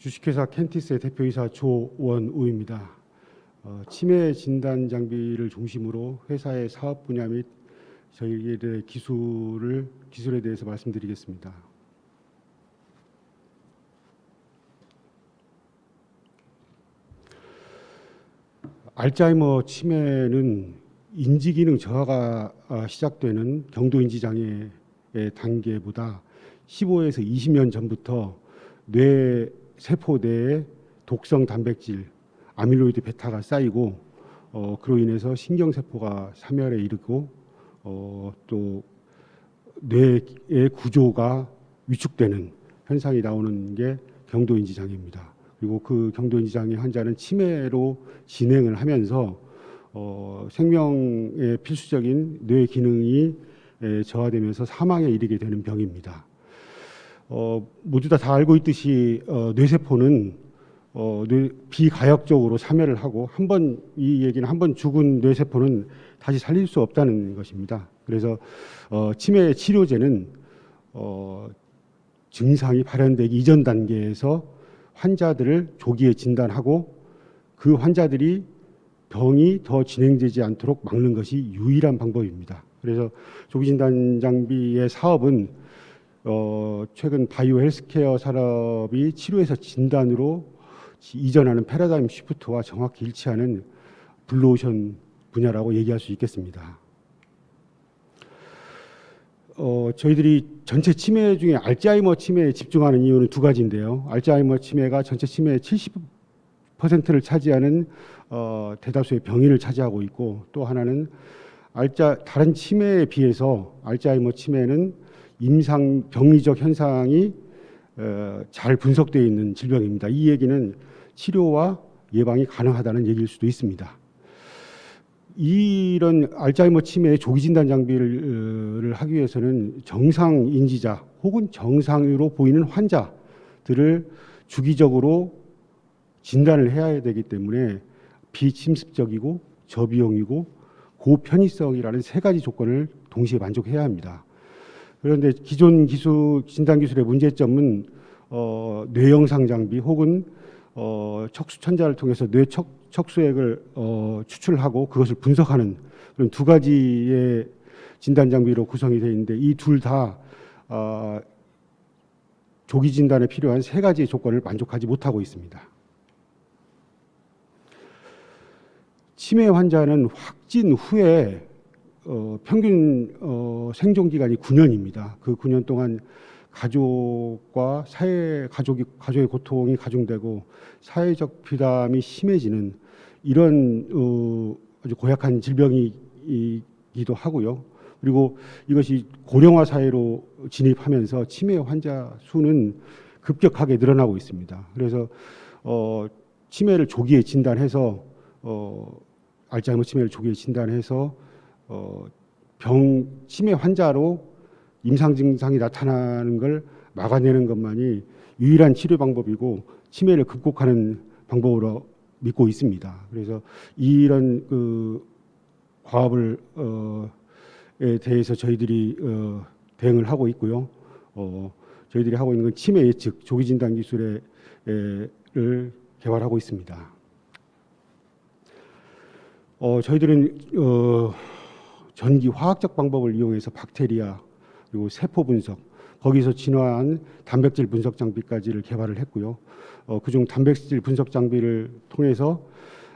주식회사 켄티스의 대표이사 조원우입니다. 어, 치매 진단 장비를 중심으로 회사의 사업 분야 및 저희들의 기술을 기술에 대해서 말씀드리겠습니다. 알츠하이머 치매는 인지 기능 저하가 아, 시작되는 경도 인지 장애의 단계보다 15에서 20년 전부터 뇌 세포 내에 독성 단백질 아밀로이드 베타가 쌓이고 어, 그로 인해서 신경 세포가 사멸에 이르고 어, 또 뇌의 구조가 위축되는 현상이 나오는 게 경도인지 장애입니다. 그리고 그 경도인지 장애 환자는 치매로 진행을 하면서 어, 생명의 필수적인 뇌 기능이 에, 저하되면서 사망에 이르게 되는 병입니다. 어, 모두 다 다 알고 있듯이 어, 뇌세포는 어, 뇌, 비가역적으로 사멸을 하고 한 번 이 얘기는 한 번 죽은 뇌세포는 다시 살릴 수 없다는 것입니다. 그래서 어, 치매 치료제는 어, 증상이 발현되기 이전 단계에서 환자들을 조기에 진단하고 그 환자들이 병이 더 진행되지 않도록 막는 것이 유일한 방법입니다. 그래서 조기 진단 장비의 사업은 어, 최근 바이오 헬스케어 산업이 치료에서 진단으로 이전하는 패러다임 시프트와 정확히 일치하는 블루오션 분야라고 얘기할 수 있겠습니다. 어, 저희들이 전체 치매 중에 알츠하이머 치매에 집중하는 이유는 두 가지인데요. 알츠하이머 치매가 전체 치매의 70%를 차지하는 어, 대다수의 병인을 차지하고 있고 또 하나는 알자 다른 치매에 비해서 알츠하이머 치매는 임상 병리적 현상이 어, 잘 분석되어 있는 질병입니다. 이 얘기는 치료와 예방이 가능하다는 얘기일 수도 있습니다. 이런 알츠하이머 치매의 조기 진단 장비를 어, 하기 위해서는 정상 인지자 혹은 정상으로 보이는 환자들을 주기적으로 진단을 해야 되기 때문에 비침습적이고 저비용이고 고편의성이라는 세 가지 조건을 동시에 만족해야 합니다. 그런데 기존 기술 진단 기술의 문제점은 어, 뇌영상 장비 혹은 어, 척수 천자를 통해서 뇌 척, 척수액을 어, 추출하고 그것을 분석하는 그런 두 가지의 진단 장비로 구성이 되어 있는데 이 둘다 어, 조기 진단에 필요한 세 가지의 조건을 만족하지 못하고 있습니다. 치매 환자는 확진 후에 어, 평균 어, 생존 기간이 9년입니다. 그 9년 동안 가족과 사회 가족이 가족의 고통이 가중되고 사회적 비담이 심해지는 이런 어, 아주 고약한 질병이기도 하고요. 그리고 이것이 고령화 사회로 진입하면서 치매 환자 수는 급격하게 늘어나고 있습니다. 그래서 어, 치매를 조기에 진단해서 어, 알츠하이머 치매를 조기에 진단해서 어, 병 치매 환자로 임상 증상이 나타나는 걸 막아내는 것만이 유일한 치료 방법이고 치매를 극복하는 방법으로 믿고 있습니다. 그래서 이런 그 과업을 어 에 대해서 저희들이 어, 대응을 하고 있고요. 어, 저희들이 하고 있는 건 치매 예측 조기 진단 기술을 개발하고 있습니다. 어, 저희들은 어, 전기 화학적 방법을 이용해서 박테리아 그리고 세포 분석 거기서 진화한 단백질 분석 장비까지를 개발을 했고요. 어, 그중 단백질 분석 장비를 통해서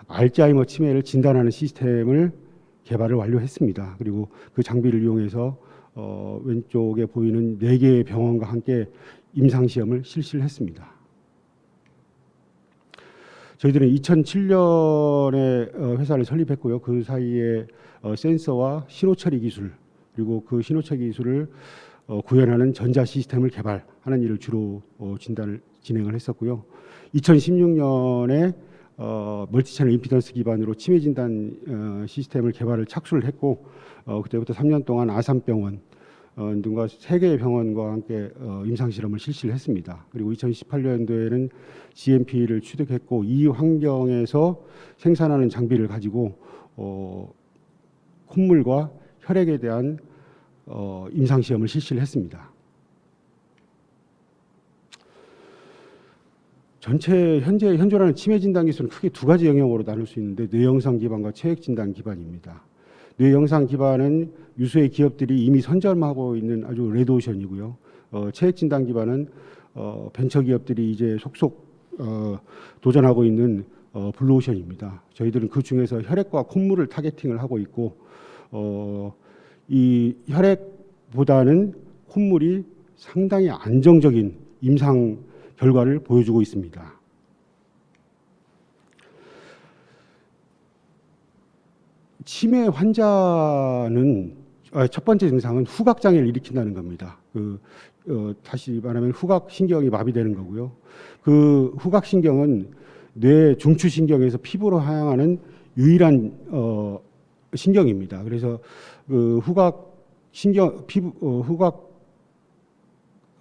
알츠하이머 치매를 진단하는 시스템을 개발을 완료했습니다. 그리고 그 장비를 이용해서 어, 왼쪽에 보이는 네 개의 병원과 함께 임상 시험을 실시를 했습니다. 저희들은 2007년에 어, 회사를 설립했고요. 그 사이에 어, 센서와 신호 처리 기술 그리고 그 신호 처리 기술을 어, 구현하는 전자 시스템을 개발하는 일을 주로 진단을 진행을 했었고요. 2016년에 어, 멀티채널 임피던스 기반으로 치매 진단 어, 시스템을 개발을 착수를 했고 어, 그때부터 3년 동안 아산병원 어, 등과 세 개의 병원과 함께 어, 임상 실험을 실시를 했습니다. 그리고 2018년도에는 GMP를 취득했고 이 환경에서 생산하는 장비를 가지고 어, 콧물과 혈액에 대한 어, 임상 시험을 실시를 했습니다. 전체 현재 현존하는 치매 진단 기술은 크게 두 가지 영역으로 나눌 수 있는데 뇌영상 기반과 체액 진단 기반입니다. 뇌 영상 기반은 유수의 기업들이 이미 선점하고 있는 아주 레드오션이고요. 어, 체액 진단 기반은 어, 벤처 기업들이 이제 속속 어, 도전하고 있는 어, 블루오션입니다. 저희들은 그 중에서 혈액과 콧물을 타겟팅을 하고 있고 어, 이 혈액보다는 콧물이 상당히 안정적인 임상 결과를 보여주고 있습니다. 치매 환자는 아, 첫 번째 증상은 후각 장애를 일으킨다는 겁니다. 그 어, 다시 말하면 후각 신경이 마비되는 거고요. 그 후각 신경은 뇌 중추 신경에서 피부로 향하는 유일한 어, 신경입니다. 그래서 그 후각 신경 피부 어, 후각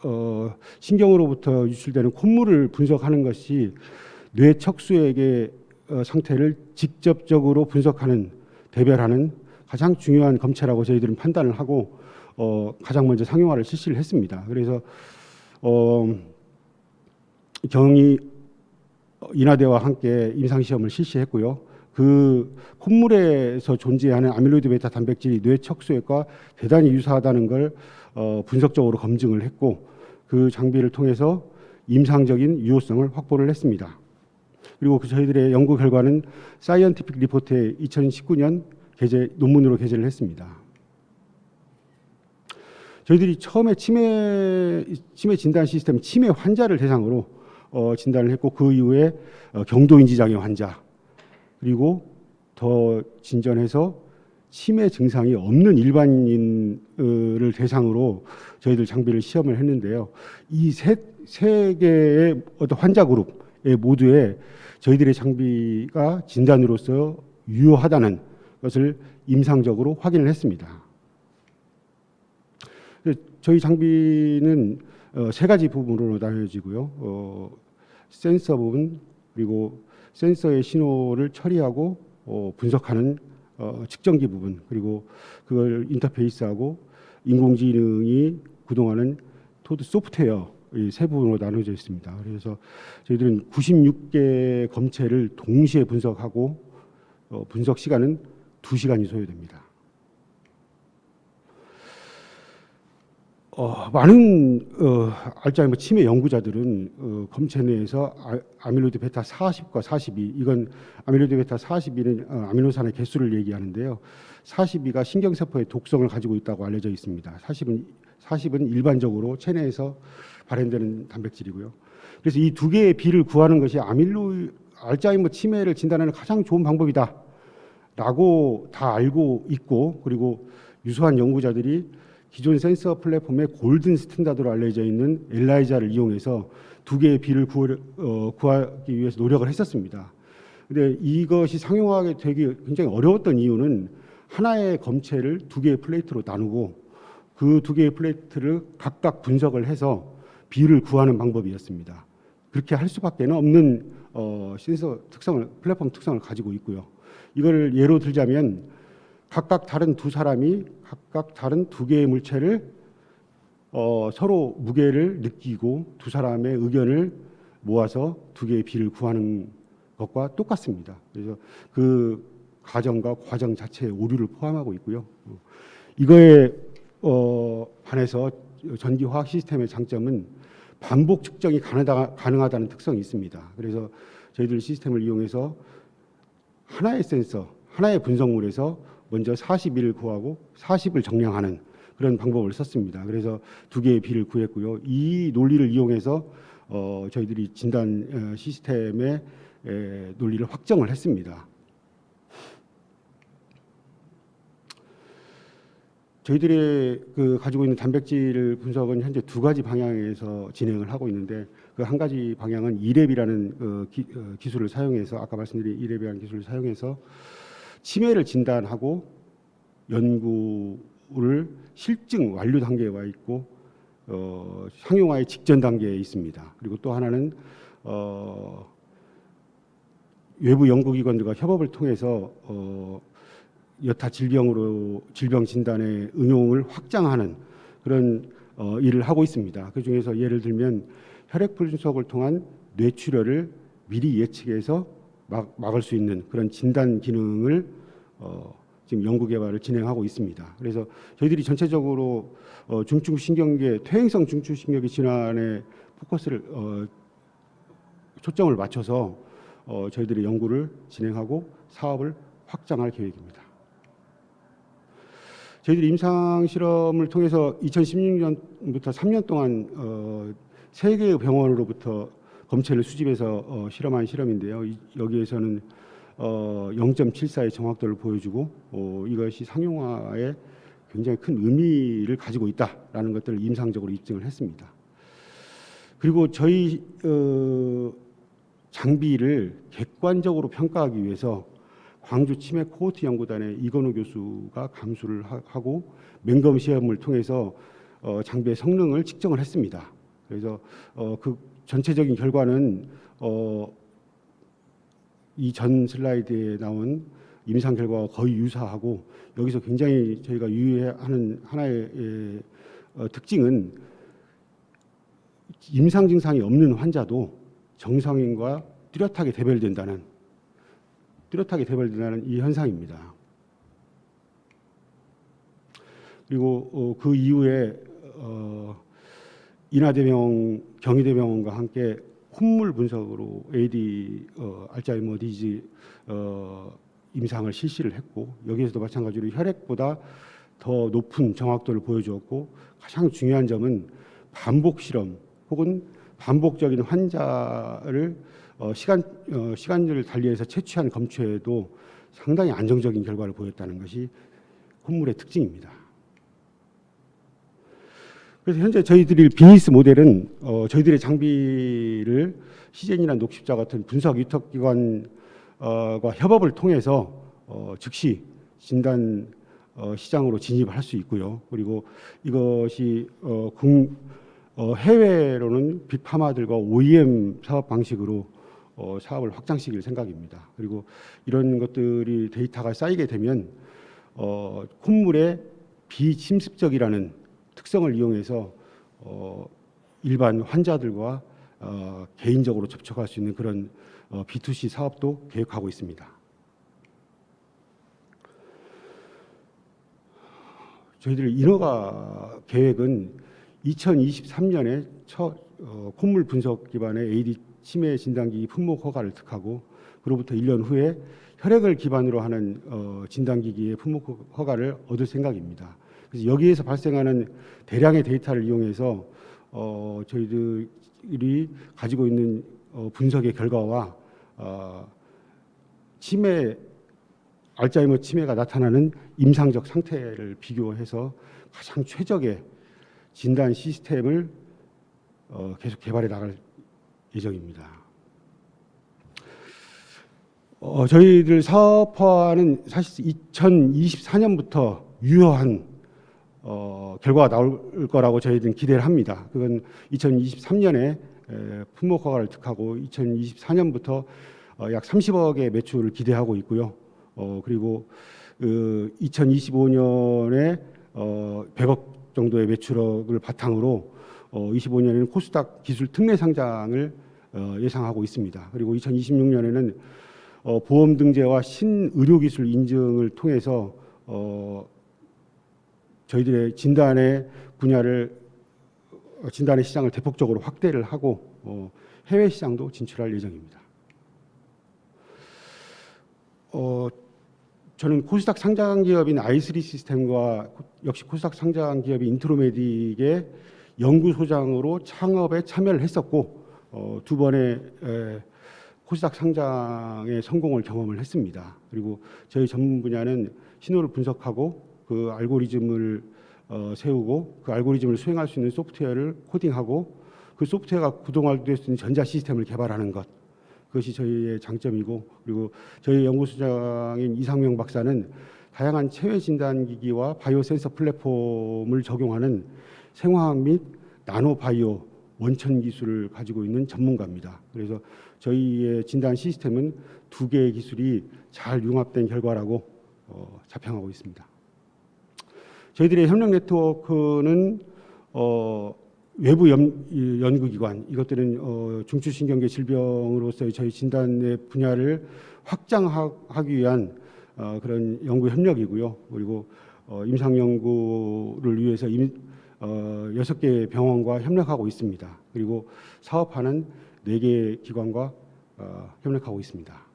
어, 신경으로부터 유출되는 콧물을 분석하는 것이 뇌 척수액의 어, 상태를 직접적으로 분석하는 대별하는 가장 중요한 검체라고 저희들은 판단을 하고 어, 가장 먼저 상용화를 실시를 했습니다. 그래서 어, 경이 인하대와 함께 임상 시험을 실시했고요. 그 콧물에서 존재하는 아밀로이드 베타 단백질이 뇌 척수액과 대단히 유사하다는 걸 어, 분석적으로 검증을 했고 그 장비를 통해서 임상적인 유효성을 확보를 했습니다. 그리고 그 저희들의 연구 결과는 사이언티픽 리포트에 2019년 게재 논문으로 게재를 했습니다. 저희들이 처음에 치매 치매 진단 시스템 치매 환자를 대상으로 어, 진단을 했고 그 이후에 어, 경도 인지 장애 환자 그리고 더 진전해서 치매 증상이 없는 일반인을 대상으로 저희들 장비를 시험을 했는데요. 이 세 세 개의 어떤 환자 그룹에 모두에 저희들의 장비가 진단으로서 유효하다는 것을 임상적으로 확인을 했습니다. 저희 장비는 어, 세 가지 부분으로 나뉘어지고요. 어, 센서 부분 그리고 센서의 신호를 처리하고 어, 분석하는 어, 측정기 부분 그리고 그걸 인터페이스하고 인공지능이 구동하는 토드 소프트웨어 이 세 부분으로 나눠져 있습니다. 그래서 저희들은 96개 검체를 동시에 분석하고 어, 분석 시간은 2시간이 소요됩니다. 어, 많은 어, 알츠하이머 치매 연구자들은 어, 검체 내에서 아, 아밀로이드 베타 40과 42 이건 아밀로이드 베타 42는 어, 아미노산의 개수를 얘기하는데요. 42가 신경세포의 독성을 가지고 있다고 알려져 있습니다. 40은 40은 일반적으로 체내에서 발현되는 단백질이고요. 그래서 이 두 개의 비를 구하는 것이 아밀로 알츠하이머 치매를 진단하는 가장 좋은 방법이다라고 다 알고 있고 그리고 유수한 연구자들이 기존 센서 플랫폼의 골든 스탠다드로 알려져 있는 엘라이자를 이용해서 두 개의 비를 구하, 어, 구하기 위해서 노력을 했었습니다. 근데 이것이 상용화하게 되기 굉장히 어려웠던 이유는 하나의 검체를 두 개의 플레이트로 나누고 그 두 개의 플레이트를 각각 분석을 해서 비를 구하는 방법이었습니다. 그렇게 할 수밖에 없는 어, 센서 특성을 플랫폼 특성을 가지고 있고요. 이걸 예로 들자면 각각 다른 두 사람이 각각 다른 두 개의 물체를 어, 서로 무게를 느끼고 두 사람의 의견을 모아서 두 개의 비를 구하는 것과 똑같습니다. 그래서 그 과정과 과정 자체의 오류를 포함하고 있고요. 이거에 어, 반해서 전기화학 시스템의 장점은 반복 측정이 가능하다, 가능하다 는 특성이 있습니다. 그래서 저희들 시스템을 이용해서 하나의 센서, 하나의 분석물에서 먼저 41을 구하고 40을 정량하는 그런 방법을 썼습니다. 그래서 두 개의 비를 구했고요. 이 논리를 이용해서 어, 저희들이 진단 어, 시스템의 에, 논리를 확정을 했습니다. 저희들이 그 가지고 있는 단백질 분석은 현재 두 가지 방향에서 진행을 하고 있는데 그 한 가지 방향은 이랩이라는 어, 기, 어, 기술을 사용해서 아까 말씀드린 이랩이라는 기술을 사용해서 치매를 진단하고 연구를 실증 완료 단계에 와 있고 어, 상용화의 직전 단계에 있습니다. 그리고 또 하나는 어, 외부 연구기관들과 협업을 통해서 어, 여타 질병으로 질병 진단의 응용을 확장하는 그런 어, 일을 하고 있습니다. 그 중에서 예를 들면 혈액 분석을 통한 뇌출혈을 미리 예측해서 막, 막을 수 있는 그런 진단 기능을 어, 지금 연구 개발을 진행하고 있습니다. 그래서 저희들이 전체적으로 어, 중추신경계 퇴행성 중추신경계 질환에 포커스를 어, 초점을 맞춰서 어, 저희들이 연구를 진행하고 사업을 확장할 계획입니다. 저희들이 임상 실험을 통해서 2016년부터 3년 동안 어, 세 개의 병원으로부터 검체를 수집해서 어, 실험한 실험인데요. 이- 여기에서는 어, 0.74의 정확도를 보여주고 어, 이것이 상용화에 굉장히 큰 의미를 가지고 있다라는 것들을 임상적으로 입증을 했습니다. 그리고 저희 어, 장비를 객관적으로 평가하기 위해서 광주 치매 코호트 연구단의 이건우 교수가 감수를 하- 하고 맹검 시험을 통해서 어, 장비의 성능을 측정을 했습니다. 그래서 어, 그 전체적인 결과는 어, 이 전 슬라이드에 나온 임상 결과와 거의 유사하고 여기서 굉장히 저희가 유의하는 하나의 에, 어, 특징은 임상 증상이 없는 환자도 정상인과 뚜렷하게 대별된다는 뚜렷하게 대별된다는 이 현상입니다. 그리고 어, 그 이후에 어, 인하대병원, 경희대병원과 함께 콧물 분석으로 AD 어, 알츠하이머 디지 어, 임상을 실시를 했고 여기에서도 마찬가지로 혈액보다 더 높은 정확도를 보여주었고 가장 중요한 점은 반복 실험 혹은 반복적인 환자를 어, 시간 어, 시간을 달리해서 채취한 검체에도 상당히 안정적인 결과를 보였다는 것이 콧물의 특징입니다. 그래서 현재 저희들이 비즈니스 모델은 어, 저희들의 장비를 시젠이나 녹십자 같은 분석 위탁 기관과 협업을 통해서 어, 즉시 진단 어, 시장으로 진입할 수 있고요. 그리고 이것이 어, 국, 어, 해외로는 빅파마들과 OEM 사업 방식으로 어, 사업을 확장시킬 생각입니다. 그리고 이런 것들이 데이터가 쌓이게 되면 어, 콧물의 비침습적이라는 특성을 이용해서 어, 일반 환자들과 어, 개인적으로 접촉할 수 있는 그런 어, B2C 사업도 계획하고 있습니다. 저희들 인허가 계획은 2023년에 첫 어, 콧물 분석 기반의 AD 치매 진단기 품목 허가를 득하고 그로부터 1년 후에 혈액을 기반으로 하는 어, 진단기기의 품목 허가를 얻을 생각입니다. 그래서 여기에서 발생하는 대량의 데이터를 이용해서 어, 저희들이 가지고 있는 어, 분석의 결과와 어, 치매 알츠하이머 치매가 나타나는 임상적 상태를 비교해서 가장 최적의 진단 시스템을 어, 계속 개발해 나갈 예정입니다. 어, 저희들 사업화는 사실 2024년부터 유효한 어, 결과가 나올 거라고 저희들은 기대를 합니다. 그건 2023년에 에, 품목 허가를 득하고 2024년부터 어, 약 30억의 매출을 기대하고 있고요. 어, 그리고 그 2025년에 어, 100억 정도의 매출액을 바탕으로 어, 25년에는 코스닥 기술 특례 상장을 어, 예상하고 있습니다. 그리고 2026년에는 어, 보험 등재와 신의료 기술 인증을 통해서 어, 저희들의 진단의 분야를 어, 진단의 시장을 대폭적으로 확대를 하고 어, 해외 시장도 진출할 예정입니다. 어, 저는 코스닥 상장 기업인 i3 시스템과 역시 코스닥 상장 기업인 인트로메딕의 연구소장으로 창업에 참여를 했었고 어, 두 번의 에, 코스닥 상장의 성공을 경험을 했습니다. 그리고 저희 전문 분야는 신호를 분석하고 그 알고리즘을 어, 세우고 그 알고리즘을 수행할 수 있는 소프트웨어를 코딩하고 그 소프트웨어가 구동할 수 있는 전자 시스템을 개발하는 것 그것이 저희의 장점이고 그리고 저희 연구소장인 이상명 박사는 다양한 체외 진단 기기와 바이오 센서 플랫폼을 적용하는 생화학 및 나노 바이오 원천 기술을 가지고 있는 전문가입니다. 그래서 저희의 진단 시스템은 두 개의 기술이 잘 융합된 결과라고 어, 자평하고 있습니다. 저희들의 협력 네트워크는 어, 외부 연, 이 연구기관 이것들은 어, 중추신경계 질병으로서의 저희 진단의 분야를 확장하기 위한 어, 그런 연구 협력이고요. 그리고 어, 임상 연구를 위해서 임, 어, 6개 병원과 협력하고 있습니다. 그리고 사업하는 4개 기관과 어, 협력하고 있습니다.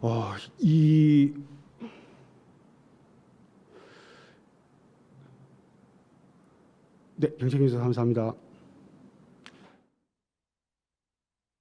어, 이 네, 경청해 주셔서 감사합니다.